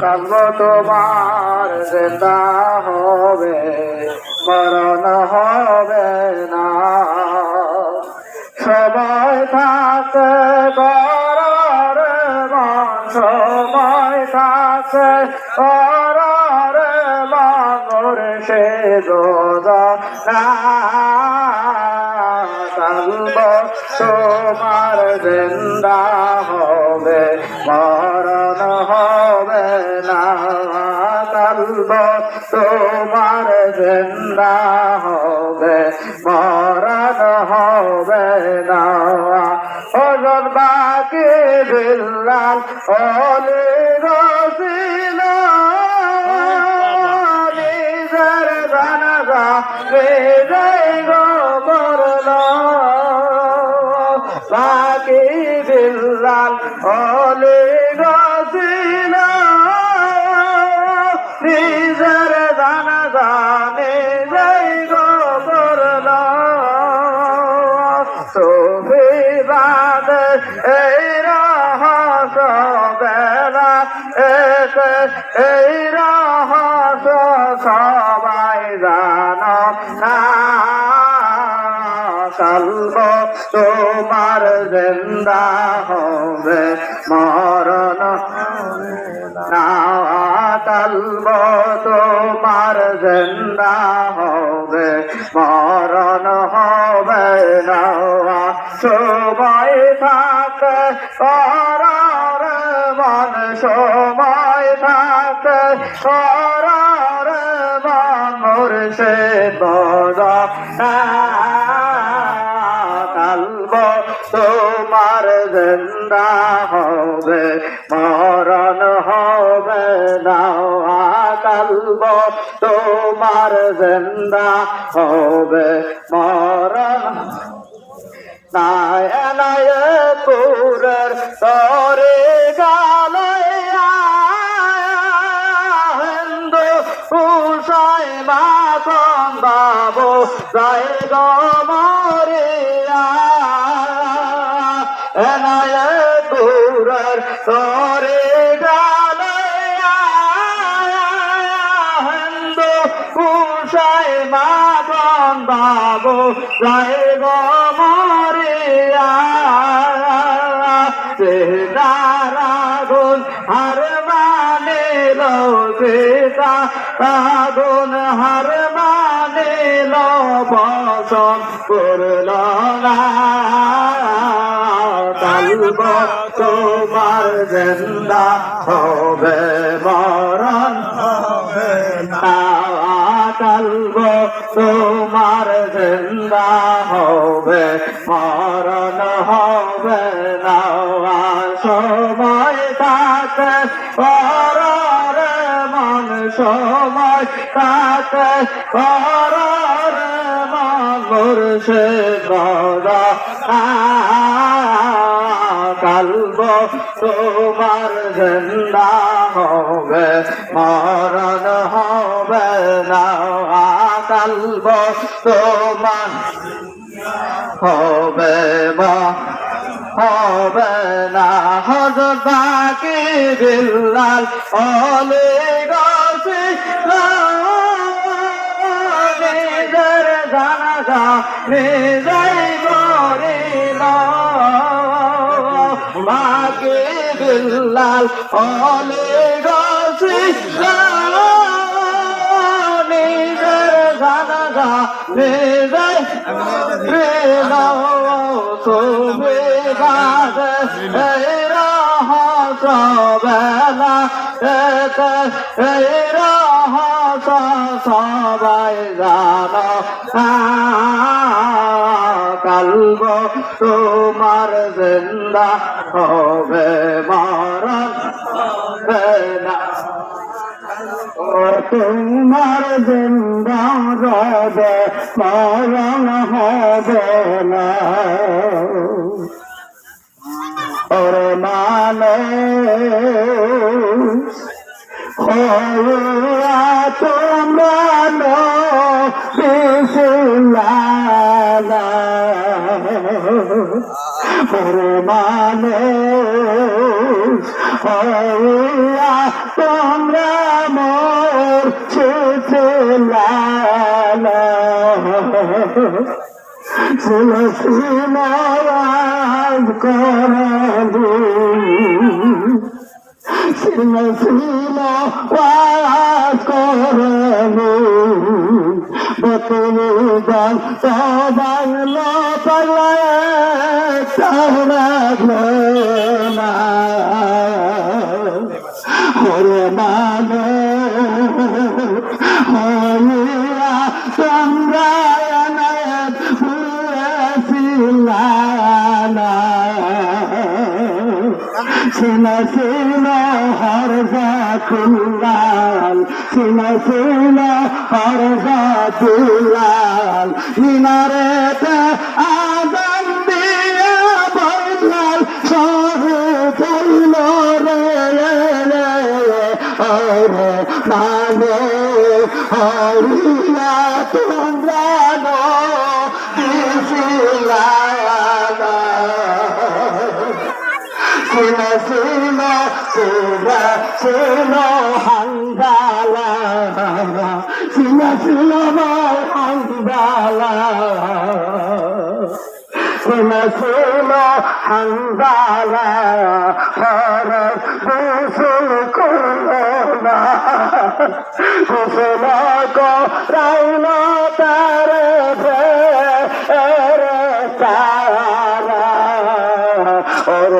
কাব্য তোমার জেন্দা হবে, মরণ হবে না। সময় থাকে মন সময় থাকে গড়ে মন সে না তোমার জিন্দা হবে মরণ হবে না। কালব তোমার জিন্দা হবে মরণ হবে না। ওজন বাকি বিল্লাল ওলি রসিল নিজের জানাজা নিজেই গো এই রহস বেলা। তোমার জিন্দা হবে মরণ না। কালব তোমার জিন্দা হবে, মরণ হবে না সময় থাকে, করার মন, সময় থাকে, করার মন মুর্শে কালব তোমার জিন্দা হবে তোমার জিন্দা হবে মরণ। নায় নায় পুরের তরে গালয়া হিন্দু উষাই মাতন বাবু জয় গমরিয়া এনায় পুরের তরে জয় গমরিয়া দারাগুন হার মানে সীতা আগুন হার মানে বসন করল তোমার জেন্দা হবে মরণ হবে না। কালব তোমার জিন্দা হবে, মরণ হবে না। সময় থাকে পরার মন সময় পরার মন মুর্শে গদা কালব তোমার জিন্দা হবে, মরণ হবে না। কালব তোমার হবে মা হবে না। হজ বাকি বিল্লাল অলে গছে নিজের জানাজা নিজেই মরিল বাকি বিল্লাল অলে গছে জানাজা নিজেই প্রেম তুমি বাদ এই রহস বেলা এতে এই রহস সবাই জান। কালব তোমার জিন্দা হবে মরণ না তোমার জিন্দা রবে মরণ হবে না। ওরে ওরে মানুষ হইয়া তোমরা মোর করবি শুনো শুনো ওয়াজ করবি বতুল গান সবাইল সিনা সিনা সিনা সিনা হর জাতুলাল মিনারেতে আদম দিয়া বললাল সহে চইল রে ওরে মানে হরিয়া তোমরা নো দিছিলা শুনো শুনো শুনো শুনো হাঙ্গালা। শুনো শুনো হাঙ্গালা। শুনো শুনো হাঙ্গালা। হর গোসল করোনা গোসল করাইল তারে ওর